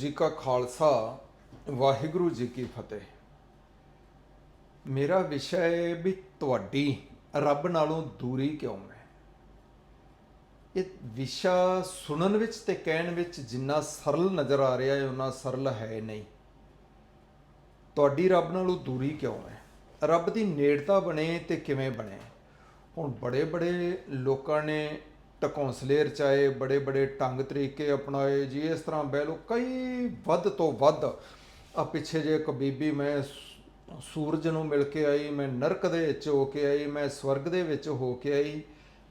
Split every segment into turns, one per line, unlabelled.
ਜੀ ਕਾ ਖਾਲਸਾ, ਵਾਹਿਗੁਰੂ ਜੀ ਕੀ ਫਤਿਹ। ਮੇਰਾ ਵਿਸ਼ਾ ਹੈ ਵੀ ਤੁਹਾਡੀ, ਰੱਬ ਨਾਲੋਂ ਦੂਰੀ ਕਿਉਂ ਹੈ? ਇਹ ਵਿਸ਼ਾ ਸੁਣਨ ਵਿੱਚ ਤੇ ਕਹਿਣ ਵਿੱਚ ਜਿੰਨਾ ਸਰਲ ਨਜ਼ਰ ਆ ਰਿਹਾ ਹੈ ਉਹਨਾਂ ਸਰਲ ਹੈ ਨਹੀਂ। ਤੁਹਾਡੀ ਰੱਬ ਨਾਲੋਂ ਦੂਰੀ ਕਿਉਂ ਹੈ? ਰੱਬ ਦੀ ਨੇੜਤਾ ਬਣੇ ਤੇ ਕਿਵੇਂ ਬਣੇ? ਹੁਣ ਬੜੇ ਬੜੇ ਲੋਕਾਂ ਨੇ ਟਕੌਂਸਲੇ ਰਚਾਏ ਬੜੇ ਬੜੇ ਢੰਗ ਤਰੀਕੇ ਅਪਣਾਏ ਜੀ, ਇਸ ਤਰ੍ਹਾਂ ਬਹਿ ਲੋ ਕਈ ਵੱਧ ਤੋਂ ਵੱਧ ਆ ਪਿੱਛੇ ਜੇ ਇੱਕ ਬੀਬੀ ਮੈਂ ਸ- ਸੂਰਜ ਨੂੰ ਮਿਲ ਕੇ ਆਈ, ਮੈਂ ਨਰਕ ਦੇ ਵਿੱਚ ਹੋ ਕੇ ਆਈ, ਮੈਂ ਸਵਰਗ ਦੇ ਵਿੱਚ ਹੋ ਕੇ ਆਈ।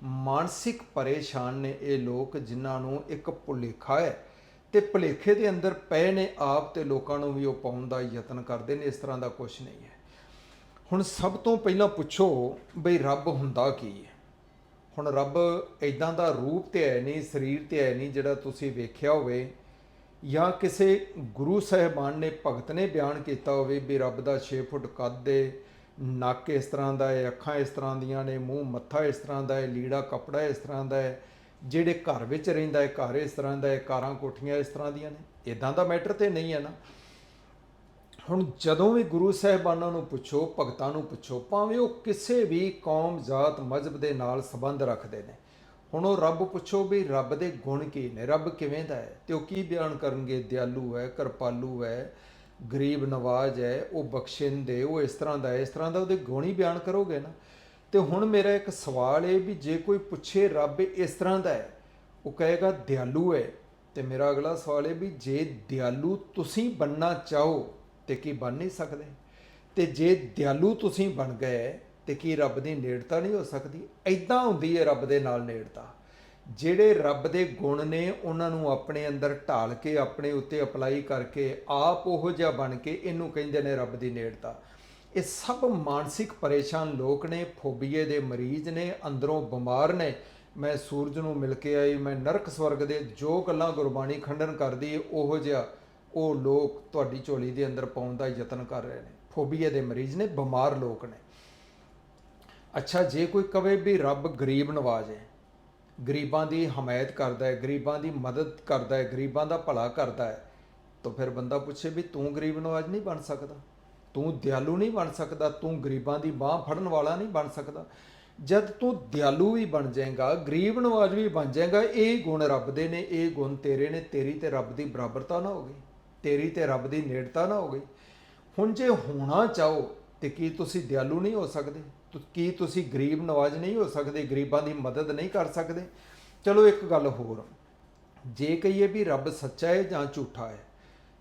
ਮਾਨਸਿਕ ਪਰੇਸ਼ਾਨ ਨੇ ਇਹ ਲੋਕ ਜਿਨ੍ਹਾਂ ਨੂੰ ਇੱਕ ਭੁਲੇਖਾ ਹੈ ਤੇ ਭੁਲੇਖੇ ਦੇ ਅੰਦਰ ਪਏ ਨੇ ਆਪ ਤੇ ਲੋਕਾਂ ਨੂੰ ਵੀ ਉਹ ਪਾਉਣ ਦਾ ਯਤਨ ਕਰਦੇ ਨੇ, ਇਸ ਤਰ੍ਹਾਂ ਦਾ ਕੁਝ ਨਹੀਂ ਹੈ। ਹੁਣ ਸਭ ਤੋਂ ਪਹਿਲਾਂ ਪੁੱਛੋ ਬਈ ਰੱਬ ਹੁੰਦਾ ਕੀ ਹੈ? ਹੁਣ ਰੱਬ ਇਦਾਂ ਦਾ ਰੂਪ ਤੇ ਹੈ ਨਹੀਂ, ਸਰੀਰ ਤੇ ਹੈ ਨਹੀਂ ਜਿਹੜਾ ਤੁਸੀਂ ਵੇਖਿਆ ਹੋਵੇ ਜਾਂ ਕਿਸੇ ਗੁਰੂ ਸਾਹਿਬਾਨ ਨੇ ਭਗਤ ਨੇ ਬਿਆਨ ਕੀਤਾ ਹੋਵੇ ਵੀ ਰੱਬ ਦਾ 6 ਫੁੱਟ ਕੱਦ ਦੇ ਨੱਕ ਇਸ ਤਰ੍ਹਾਂ ਦਾ ਹੈ ਅੱਖਾਂ ਇਸ ਤਰ੍ਹਾਂ ਦੀਆਂ ਨੇ, ਮੂੰਹ ਮੱਥਾ ਇਸ ਤਰ੍ਹਾਂ ਦਾ ਹੈ ਲੀੜਾ ਕਪੜਾ ਇਸ ਤਰ੍ਹਾਂ ਦਾ ਹੈ ਜਿਹੜੇ ਘਰ ਵਿੱਚ ਰਹਿੰਦਾ ਹੈ ਘਰ ਇਸ ਤਰ੍ਹਾਂ ਦਾ ਹੈ ਕਾਰਾਂ ਕੋਠੀਆਂ ਇਸ ਤਰ੍ਹਾਂ ਦੀਆਂ ਨੇ। ਇਦਾਂ ਦਾ ਮੈਟਰ ਤੇ ਨਹੀਂ ਹੈ ਨਾ। ਹੁਣ ਜਦੋਂ ਵੀ ਗੁਰੂ ਸਾਹਿਬਾਨਾਂ ਨੂੰ ਪੁੱਛੋ, ਭਗਤਾਂ ਨੂੰ ਪੁੱਛੋ, ਭਾਵੇਂ ਉਹ ਕਿਸੇ ਵੀ ਕੌਮ, ਜਾਤ, ਮਜ਼ਹਬ ਦੇ ਨਾਲ ਸੰਬੰਧ ਰੱਖਦੇ ਨੇ, ਹੁਣ ਉਹ ਰੱਬ ਪੁੱਛੋ ਵੀ ਰੱਬ ਦੇ ਗੁਣ ਕੀ ਨੇ, ਰੱਬ ਕਿਵੇਂ ਦਾ ਹੈ? ਤੇ ਉਹ ਕੀ ਬਿਆਨ ਕਰਨਗੇ? ਦਿਆਲੂ ਹੈ, ਕਿਰਪਾਲੂ ਹੈ, ਗਰੀਬ ਨਵਾਜ ਹੈ, ਉਹ ਬਖਸ਼ਿੰਦੇ, ਉਹ ਇਸ ਤਰ੍ਹਾਂ ਦਾ ਹੈ ਇਸ ਤਰ੍ਹਾਂ ਦਾ ਉਹਦੇ ਗੁਣ ਹੀ ਬਿਆਨ ਕਰੋਗੇ ਨਾ? ਤੇ ਹੁਣ ਮੇਰਾ ਇੱਕ ਸਵਾਲ ਹੈ ਵੀ ਜੇ ਕੋਈ ਪੁੱਛੇ ਰੱਬ ਇਸ ਤਰ੍ਹਾਂ ਦਾ ਹੈ, ਉਹ ਕਹੇਗਾ ਦਿਆਲੂ ਹੈ। ਤੇ ਮੇਰਾ ਅਗਲਾ ਸਵਾਲ ਹੈ ਵੀ ਜੇ ਦਿਆਲੂ ਤੁਸੀਂ ਬੰਨਣਾ ਚਾਹੋ ਤੇ ਕੀ ਬਣ ਨਹੀਂ ਸਕਦੇ? ਤੇ ਜੇ ਦਿਆਲੂ ਤੁਸੀਂ ਬਣ ਗਏ, ਤੇ ਕੀ ਰੱਬ ਦੀ ਨੇੜਤਾ ਨਹੀਂ ਹੋ ਸਕਦੀ? ਐਦਾਂ ਹੁੰਦੀ ਹੈ ਰੱਬ ਦੇ ਨਾਲ ਨੇੜਤਾ। ਜਿਹੜੇ ਰੱਬ ਦੇ ਗੁਣ ਨੇ, ਉਹਨਾਂ ਨੂੰ ਆਪਣੇ ਅੰਦਰ ਢਾਲ ਕੇ, ਆਪਣੇ ਉੱਤੇ ਅਪਲਾਈ ਕਰਕੇ, ਆਪ ਉਹ ਜਿਹਾ ਬਣ ਕੇ ਇਹਨੂੰ ਕਹਿੰਦੇ ਨੇ ਰੱਬ ਦੀ ਨੇੜਤਾ। ਇਹ ਸਭ ਮਾਨਸਿਕ ਪਰੇਸ਼ਾਨ ਲੋਕ ਨੇ, ਫੋਬੀਏ ਦੇ ਮਰੀਜ਼ ਨੇ, ਅੰਦਰੋਂ ਬਿਮਾਰ ਨੇ। ਮੈਂ ਸੂਰਜ ਨੂੰ ਮਿਲ ਕੇ ਆਈ, ਮੈਂ ਨਰਕ ਸਵਰਗ ਦੇ ਜੋ ਗੱਲਾਂ ਗੁਰਬਾਣੀ ਖੰਡਨ ਕਰਦੀ ਉਹ ਜਿਹਾ ਉਹ ਲੋਕ ਤੁਹਾਡੀ ਝੋਲੀ ਦੇ ਅੰਦਰ ਪਾਉਣ ਦਾ ਯਤਨ ਕਰ ਰਹੇ ਨੇ। ਫੋਬੀਆ ਦੇ ਮਰੀਜ਼ ਨੇ, ਬਿਮਾਰ ਲੋਕ ਨੇ। ਅੱਛਾ, ਜੇ ਕੋਈ ਕਵੇ ਵੀ ਰੱਬ ਗਰੀਬ ਨਵਾਜ ਹੈ, ਗਰੀਬਾਂ ਦੀ ਹਮਾਇਤ ਕਰਦਾ ਹੈ, ਗਰੀਬਾਂ ਦੀ ਮਦਦ ਕਰਦਾ ਹੈ, ਗਰੀਬਾਂ ਦਾ ਭਲਾ ਕਰਦਾ ਹੈ, ਤਾਂ ਫਿਰ ਬੰਦਾ ਪੁੱਛੇ ਵੀ ਤੂੰ ਗਰੀਬ ਨਵਾਜ ਨਹੀਂ ਬਣ ਸਕਦਾ। ਤੂੰ ਦਿਆਲੂ ਨਹੀਂ ਬਣ ਸਕਦਾ, ਤੂੰ ਗਰੀਬਾਂ ਦੀ ਬਾਹ ਫੜਨ ਵਾਲਾ ਨਹੀਂ ਬਣ ਸਕਦਾ। ਜਦ ਤੂੰ ਦਿਆਲੂ ਵੀ ਬਣ ਜਾਏਗਾ, ਗਰੀਬ ਨਵਾਜ ਵੀ ਬਣ ਜਾਏਗਾ, ਇਹ ਗੁਣ ਰੱਬ ਦੇ ਨੇ, ਇਹ ਗੁਣ ਤੇਰੇ ਨੇ, ਤੇਰੀ ਤੇ ਰੱਬ ਦੀ ਬਰਾਬਰਤਾ ਨਾ ਹੋ ਗਈ ਤੇਰੀ ਤੇ ਰੱਬ ਦੀ ਨੇੜਤਾ ਨਾ ਹੋ ਗਈ। ਹੁਣ ਜੇ ਹੋਣਾ ਚਾਹੋ ਤੇ ਕੀ ਤੁਸੀਂ ਦਿਆਲੂ ਨਹੀਂ ਹੋ ਸਕਦੇ? ਤੁ- ਕੀ ਤੁਸੀਂ ਗਰੀਬ ਨਵਾਜ ਨਹੀਂ ਹੋ ਸਕਦੇ? ਗਰੀਬਾਂ ਦੀ ਮਦਦ ਨਹੀਂ ਕਰ ਸਕਦੇ? ਚਲੋ ਇੱਕ ਗੱਲ ਹੋਰ। ਜੇ ਕਹੀਏ ਵੀ ਰੱਬ ਸੱਚਾ ਹੈ ਜਾਂ ਝੂਠਾ ਹੈ,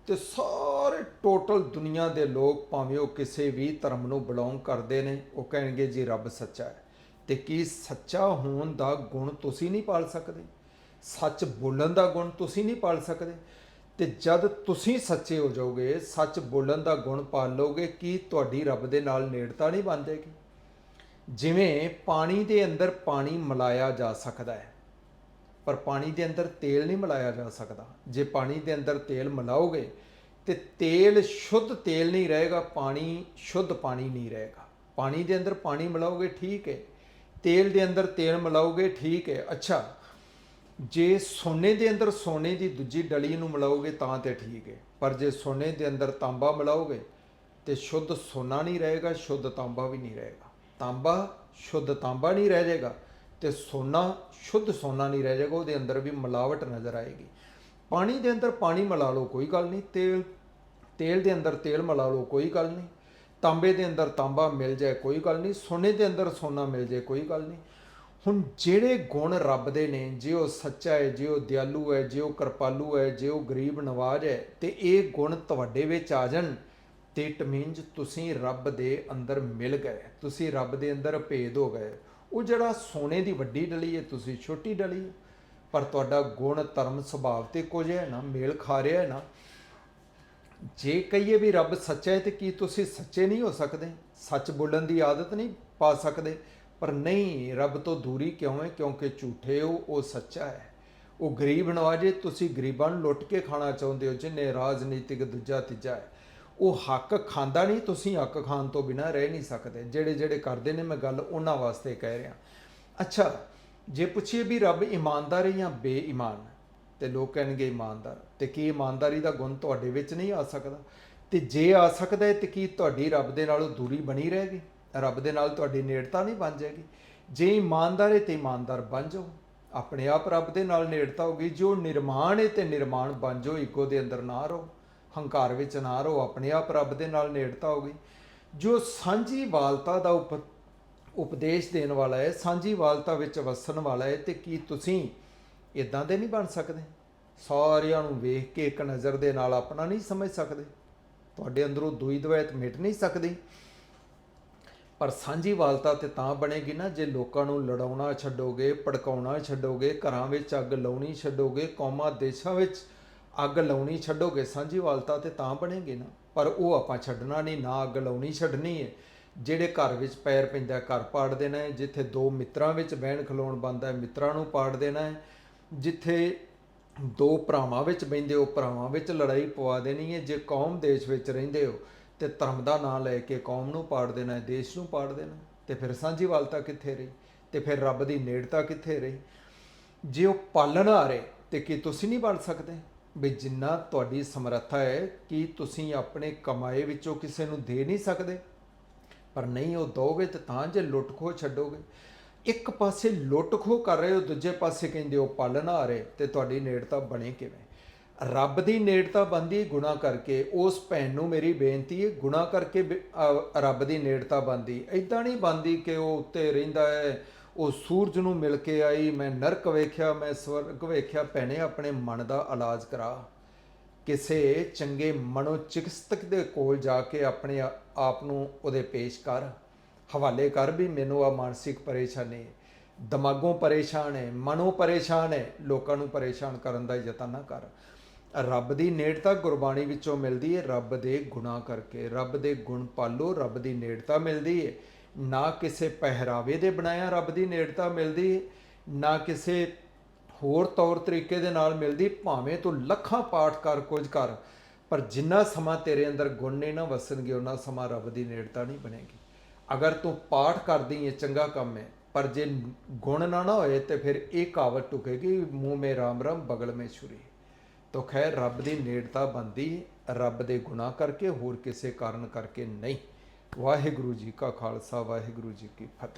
ਤੇ ਸਾਰੇ ਟੋਟਲ ਦੁਨੀਆ ਦੇ ਲੋਕ ਭਾਵੇਂ ਉਹ ਕਿਸੇ ਵੀ ਧਰਮ ਨੂੰ ਬਿਲੋਂਗ ਕਰਦੇ ਨੇ, ਉਹ ਕਹਿਣਗੇ ਜੀ ਰੱਬ ਸੱਚਾ ਹੈ। ਤੇ ਕੀ ਸੱਚਾ ਹੋਣ ਦਾ ਗੁਣ ਤੁਸੀਂ ਨਹੀਂ ਪਾਲ ਸਕਦੇ? ਸੱਚ ਬੋਲਣ ਦਾ ਗੁਣ ਤੁਸੀਂ ਨਹੀਂ ਪਾਲ ਸਕਦੇ? ਤੇ ਜਦ ਤੁਸੀਂ ਸੱਚੇ ਹੋ ਜਾਓਗੇ, ਸੱਚ ਬੋਲਣ ਦਾ ਗੁਣ ਪਾਲ ਲਓਗੇ, ਕੀ ਤੁਹਾਡੀ ਰੱਬ ਦੇ ਨਾਲ ਨੇੜਤਾ ਨਹੀਂ ਬਣ ਜਾਏਗੀ? ਜਿਵੇਂ ਪਾਣੀ ਦੇ ਅੰਦਰ ਪਾਣੀ ਮਿਲਾਇਆ ਜਾ ਸਕਦਾ ਹੈ, ਪਰ ਪਾਣੀ ਦੇ ਅੰਦਰ ਤੇਲ ਨਹੀਂ ਮਿਲਾਇਆ ਜਾ ਸਕਦਾ। ਜੇ ਪਾਣੀ ਦੇ ਅੰਦਰ ਤੇਲ ਮਿਲਾਓਗੇ, ਤੇ ਤੇਲ ਸ਼ੁੱਧ ਤੇਲ ਨਹੀਂ ਰਹੇਗਾ, ਪਾਣੀ ਸ਼ੁੱਧ ਪਾਣੀ ਨਹੀਂ ਰਹੇਗਾ। ਪਾਣੀ ਦੇ ਅੰਦਰ ਪਾਣੀ ਮਿਲਾਓਗੇ, ਠੀਕ ਹੈ। ਤੇਲ ਦੇ ਅੰਦਰ ਤੇਲ ਮਿਲਾਓਗੇ, ਠੀਕ ਹੈ। ਅੱਛਾ ਜੇ ਸੋਨੇ ਦੇ ਅੰਦਰ ਸੋਨੇ ਦੀ ਦੂਜੀ ਡਲੀ ਨੂੰ ਮਿਲਾਓਗੇ ਤਾਂ ਤੇ ਠੀਕ ਹੈ। ਪਰ ਜੇ ਸੋਨੇ ਦੇ ਅੰਦਰ ਤਾਂਬਾ ਮਿਲਾਓਗੇ ਤੇ ਸ਼ੁੱਧ ਸੋਨਾ ਨਹੀਂ ਰਹੇਗਾ, ਸ਼ੁੱਧ ਤਾਂਬਾ ਵੀ ਨਹੀਂ ਰਹੇਗਾ। ਤਾਂਬਾ, ਸ਼ੁੱਧ ਤਾਂਬਾ ਨਹੀਂ ਰਹਿ ਜਾਏਗਾ ਤੇ ਸੋਨਾ, ਸ਼ੁੱਧ ਸੋਨਾ ਨਹੀਂ ਰਹਿ ਜਾਏਗਾ, ਉਹਦੇ ਅੰਦਰ ਵੀ ਮਿਲਾਵਟ ਨਜ਼ਰ ਆਏਗੀ। ਪਾਣੀ ਦੇ ਅੰਦਰ ਪਾਣੀ ਮਿਲਾ ਲਓ, ਕੋਈ ਗੱਲ ਨਹੀਂ। ਤੇਲ ਤੇਲ ਦੇ ਅੰਦਰ ਤੇਲ ਮਿਲਾ ਲਓ, ਕੋਈ ਗੱਲ ਨਹੀਂ। ਤਾਂਬੇ ਦੇ ਅੰਦਰ ਤਾਂਬਾ ਮਿਲ ਜਾਏ, ਕੋਈ ਗੱਲ ਨਹੀਂ। ਸੋਨੇ ਦੇ ਅੰਦਰ ਸੋਨਾ ਮਿਲ ਜਾਏ, ਕੋਈ ਗੱਲ ਨਹੀਂ। ਹੁਣ ਜਿਹੜੇ ਗੁਣ ਰੱਬ ਦੇ ਨੇ, ਜੇ ਉਹ ਸੱਚਾ ਹੈ, ਜੇ ਉਹ ਦਿਆਲੂ ਹੈ, ਜੇ ਉਹ ਕਿਰਪਾਲੂ ਹੈ, ਜੇ ਉਹ ਗਰੀਬ ਨਵਾਜ ਹੈ, ਤੇ ਇਹ ਗੁਣ ਤੁਹਾਡੇ ਵਿੱਚ ਆ ਜਾਣ, ਤੇ ਇਟ ਮੀਨਸ ਤੁਸੀਂ ਰੱਬ ਦੇ ਅੰਦਰ ਮਿਲ ਗਏ, ਤੁਸੀਂ ਰੱਬ ਦੇ ਅੰਦਰ ਭੇਦ ਹੋ ਗਏ। ਉਹ ਜਿਹੜਾ ਸੋਨੇ ਦੀ ਵੱਡੀ ਡਲੀ ਹੈ, ਤੁਸੀਂ ਛੋਟੀ ਡਲੀ ਪਰ ਤੁਹਾਡਾ ਗੁਣ ਧਰਮ ਸੁਭਾਅ ਤੇ ਕੁਝ ਹੈ ਨਾ, ਮੇਲ ਖਾ ਰਿਹਾ ਹੈ ਨਾ। ਜੇ ਕਹੀਏ ਵੀ ਰੱਬ ਸੱਚਾ ਹੈ, ਤੇ ਕੀ ਤੁਸੀਂ ਸੱਚੇ ਨਹੀਂ ਹੋ ਸਕਦੇ? ਸੱਚ ਬੋਲਣ ਦੀ ਆਦਤ ਨਹੀਂ ਪਾ ਸਕਦੇ। ਪਰ ਨਹੀਂ, ਰੱਬ ਤੋਂ ਦੂਰੀ ਕਿਉਂ ਹੈ? ਕਿਉਂਕਿ ਝੂਠੇ ਹੋ, ਉਹ ਸੱਚਾ ਹੈ। ਉਹ ਗਰੀਬ ਨਵਾਜੇ, ਤੁਸੀਂ ਗਰੀਬਾਂ ਨੂੰ ਲੁੱਟ ਕੇ ਖਾਣਾ ਚਾਹੁੰਦੇ ਹੋ, ਜਿੰਨੇ ਰਾਜਨੀਤਿਕ ਦੂਜਾ ਤੀਜਾ ਹੈ। ਉਹ ਹੱਕ ਖਾਂਦਾ ਨਹੀਂ, ਤੁਸੀਂ ਹੱਕ ਖਾਣ ਤੋਂ ਬਿਨਾ ਰਹਿ ਨਹੀਂ ਸਕਦੇ। ਜਿਹੜੇ ਜਿਹੜੇ ਕਰਦੇ ਨੇ, ਮੈਂ ਗੱਲ ਉਹਨਾਂ ਵਾਸਤੇ ਕਹਿ ਰਿਹਾ। ਅੱਛਾ, ਜੇ ਪੁੱਛੀਏ ਵੀ ਰੱਬ ਇਮਾਨਦਾਰ ਹੈ ਜਾਂ ਬੇਈਮਾਨ? ਤੇ ਲੋਕ ਕਹਿਣਗੇ ਇਮਾਨਦਾਰ। ਤੇ ਕੀ ਇਮਾਨਦਾਰੀ ਦਾ ਗੁਣ ਤੁਹਾਡੇ ਵਿੱਚ ਨਹੀਂ ਆ ਸਕਦਾ? ਤੇ ਜੇ ਆ ਸਕਦਾ ਹੈ, ਤੇ ਕੀ ਤੁਹਾਡੀ ਰੱਬ ਦੇ ਨਾਲੋਂ ਦੂਰੀ ਬਣੀ ਰਹੇਗੀ ਰੱਬ ਦੇ ਨਾਲ ਤੁਹਾਡੀ ਨੇੜਤਾ ਨਹੀਂ ਬਣ ਜਾਏਗੀ ਜੇ ਇਮਾਨਦਾਰ ਹੈ ਤੇ ਇਮਾਨਦਾਰ ਬਣ ਜਾਓ। ਆਪਣੇ ਆਪ ਰੱਬ ਦੇ ਨਾਲ ਨੇੜਤਾ ਹੋਗੀ ਜੋ ਨਿਰਮਾਣ ਹੈ ਤੇ ਨਿਰਮਾਣ ਬਣ ਜਾਓ, ਈਗੋ ਦੇ ਅੰਦਰ ਨਾ ਰਹੋ। ਹੰਕਾਰ ਵਿੱਚ ਨਾ ਰਹੋ, ਆਪਣੇ ਆਪ ਰੱਬ ਦੇ ਨਾਲ ਨੇੜਤਾ ਹੋਗੀ ਜੋ ਸਾਂਝੀ ਵਾਲਤਾ ਦਾ ਉਪ, ਉਪਦੇਸ਼ ਦੇਣ ਵਾਲਾ ਹੈ ਸਾਂਝੀ ਵਾਲਤਾ ਵਿੱਚ ਵਸਣ ਵਾਲਾ ਹੈ, ਤੇ ਕੀ ਤੁਸੀਂ ਇਦਾਂ ਦੇ ਨਹੀਂ ਬਣ ਸਕਦੇ? ਸਾਰਿਆਂ ਨੂੰ ਵੇਖ ਕੇ ਇੱਕ ਨਜ਼ਰ ਦੇ ਨਾਲ ਆਪਣਾ ਨਹੀਂ ਸਮਝ ਸਕਦੇ। ਤੁਹਾਡੇ ਅੰਦਰੋਂ ਦੂਈ ਦਵੈਤ ਮਿਟ ਨਹੀਂ ਸਕਦੀ। ਪਰ ਸਾਂਝੀ ਵਾਲਤਾ ਤੇ ਤਾਂ ਬਣੇਗੀ ਨਾ ਜੇ ਲੋਕਾਂ ਨੂੰ ਲੜਾਉਣਾ ਛੱਡੋਗੇ, ਭੜਕਾਉਣਾ ਛੱਡੋਗੇ, ਘਰਾਂ ਵਿੱਚ ਅੱਗ ਲਾਉਣੀ ਛੱਡੋਗੇ, ਕੌਮਾਂ ਦੇਸ਼ਾਂ ਵਿੱਚ ਅੱਗ ਲਾਉਣੀ ਛੱਡੋਗੇ, ਸਾਂਝੀ ਵਾਲਤਾ ਤੇ ਤਾਂ ਬਣੇਗੀ ਨਾ। ਪਰ ਉਹ ਆਪਾਂ ਛੱਡਣਾ ਨਹੀਂ, ਨਾ ਅੱਗ ਲਾਉਣੀ ਛੱਡਣੀ ਹੈ ਜਿਹੜੇ ਘਰ ਵਿੱਚ ਪੈਰ ਪੈਂਦਾ ਘਰ ਪਾੜ ਦੇਣਾ ਹੈ, ਜਿੱਥੇ ਦੋ ਮਿੱਤਰਾਂ ਵਿੱਚ ਬਹਿਣ ਖਲੋਣ ਬੰਦਾ ਮਿੱਤਰਾਂ ਨੂੰ ਪਾੜ ਦੇਣਾ ਹੈ, ਜਿੱਥੇ ਦੋ ਭਰਾਵਾਂ ਵਿੱਚ ਬੈਂਦੇ ਹੋ, ਭਰਾਵਾਂ ਵਿੱਚ ਲੜਾਈ ਪਵਾ ਦੇਣੀ ਹੈ, ਜੇ ਕੌਮ ਦੇਸ਼ ਵਿੱਚ ਰਹਿੰਦੇ ਹੋ ਤੇ ਧਰਮ ਦਾ ਨਾਂ ਲੈ ਕੇ ਕੌਮ ਨੂੰ ਪਾੜ ਦੇਣਾ ਹੈ ਦੇਸ਼ ਨੂੰ ਪਾੜ ਦੇਣਾ ਹੈ, ਤੇ ਫਿਰ ਸਾਂਝੀਵਾਲਤਾ ਕਿੱਥੇ ਰਹੀ? ਤੇ ਫਿਰ ਰੱਬ ਦੀ ਨੇੜਤਾ ਕਿੱਥੇ ਰਹੀ? ਜੇ ਉਹ ਪਾਲਣ ਆ ਰਹੇ ਤੇ ਕੀ ਤੁਸੀਂ ਨਹੀਂ ਬਣ ਸਕਦੇ? ਵੀ ਜਿੰਨਾ ਤੁਹਾਡੀ ਸਮਰੱਥਾ ਹੈ ਕਿ ਤੁਸੀਂ ਆਪਣੇ ਕਮਾਏ ਵਿੱਚੋਂ ਕਿਸੇ ਨੂੰ ਦੇ ਨਹੀਂ ਸਕਦੇ? ਪਰ ਨਹੀਂ ਉਹ ਦੋਗੇ ਤੇ ਤਾਂ ਜੇ ਲੁੱਟ ਖੋ ਛੱਡੋਗੇ। ਇੱਕ ਪਾਸੇ ਲੁੱਟ ਖੋ ਕਰ ਰਹੇ ਹੋ ਦੂਜੇ ਪਾਸੇ ਕਹਿੰਦੇ ਹੋ ਪਾਲਣ ਆ ਰਹੇ ਤੇ ਤੁਹਾਡੀ ਨੇੜਤਾ ਬਣੇ ਕਿਵੇਂ? ਰੱਬ ਦੀ ਨੇੜਤਾ ਬੰਦੀ ਗੁਨਾਹ ਕਰਕੇ, ਉਸ ਭੈਣ ਨੂੰ ਮੇਰੀ ਬੇਨਤੀ ਹੈ, ਗੁਨਾਹ ਕਰਕੇ ਰੱਬ ਦੀ ਨੇੜਤਾ ਬੰਦੀ। ਐਦਾਂ ਨਹੀਂ ਬੰਦੀ ਕਿ ਉਹ ਉੱਤੇ ਰਹਿੰਦਾ ਹੈ, ਉਹ ਸੂਰਜ ਨੂੰ ਮਿਲ ਕੇ ਆਈ, ਮੈਂ ਨਰਕ ਵੇਖਿਆ, ਮੈਂ ਸਵਰਗ ਵੇਖਿਆ, ਭੈਣੇ, ਆਪਣੇ ਮਨ ਦਾ ਇਲਾਜ ਕਰਾ। ਕਿਸੇ ਚੰਗੇ ਮਨੋਚਿਕਿਤਸਕ ਦੇ ਕੋਲ ਜਾ ਕੇ ਆਪਣੇ ਆਪ ਨੂੰ ਉਹਦੇ ਪੇਸ਼ ਕਰ। ਹਵਾਲੇ ਕਰ ਵੀ ਮੈਨੂੰ ਆ ਮਾਨਸਿਕ ਪਰੇਸ਼ਾਨੀ। ਦਿਮਾਗੋਂ ਪਰੇਸ਼ਾਨ ਹੈ, ਮਨੋਂ ਪਰੇਸ਼ਾਨ ਹੈ, ਲੋਕਾਂ ਨੂੰ ਪਰੇਸ਼ਾਨ ਕਰਨ ਦਾ ਯਤਨ ਨਾ ਕਰ। ਰੱਬ ਦੀ ਨੇੜਤਾ ਗੁਰਬਾਣੀ ਵਿੱਚੋਂ ਮਿਲਦੀ ਹੈ ਰੱਬ ਦੇ ਗੁਨਾਹ ਕਰਕੇ। ਰੱਬ ਦੇ ਗੁਣ ਪਾਲੋ, ਰੱਬ ਦੀ ਨੇੜਤਾ ਮਿਲਦੀ ਹੈ ਨਾ ਕਿਸੇ ਪਹਿਰਾਵੇ ਦੇ ਬਣਾਇਆ ਰੱਬ ਦੀ ਨੇੜਤਾ ਮਿਲਦੀ ਹੈ ਨਾ ਕਿਸੇ ਹੋਰ ਤੌਰ ਤਰੀਕੇ ਦੇ ਨਾਲ ਮਿਲਦੀ, ਭਾਵੇਂ ਤੂੰ ਲੱਖਾਂ ਪਾਠ ਕਰ, ਕੁਝ ਕਰ, ਪਰ ਜਿੰਨਾ ਸਮਾਂ ਤੇਰੇ ਅੰਦਰ ਗੁਣ ਨਹੀਂ ਨਾ ਵਸਣਗੇ, ਉਹਨਾਂ ਸਮਾਂ ਰੱਬ ਦੀ ਨੇੜਤਾ ਨਹੀਂ ਬਣੇਗੀ। ਅਗਰ ਤੂੰ ਪਾਠ ਕਰਦੀ ਹੈ ਚੰਗਾ ਕੰਮ ਹੈ ਪਰ ਜੇ ਗੁਣ ਨਾ ਨਾ ਹੋਏ, ਤੇ ਫਿਰ ਇਹ ਕਾਵਤ ਟੁਕੇਗੀ, ਮੂੰਹ ਮੇ ਰਾਮ ਰਾਮ, ਬਗਲ ਮੇ ਛੁਰੀ। ਤੋ ਖੈਰ ਰੱਬ ਦੀ ਨੇੜਤਾ ਬੰਦੀ ਰੱਬ ਦੇ ਗੁਨਾਹ ਕਰਕੇ ਹੋਰ ਕਿਸੇ ਕਾਰਨ ਕਰਕੇ ਨਹੀਂ। ਵਾਹਿਗੁਰੂ ਜੀ ਕਾ ਖਾਲਸਾ, ਵਾਹਿਗੁਰੂ ਜੀ ਕੀ ਫਤਿਹ।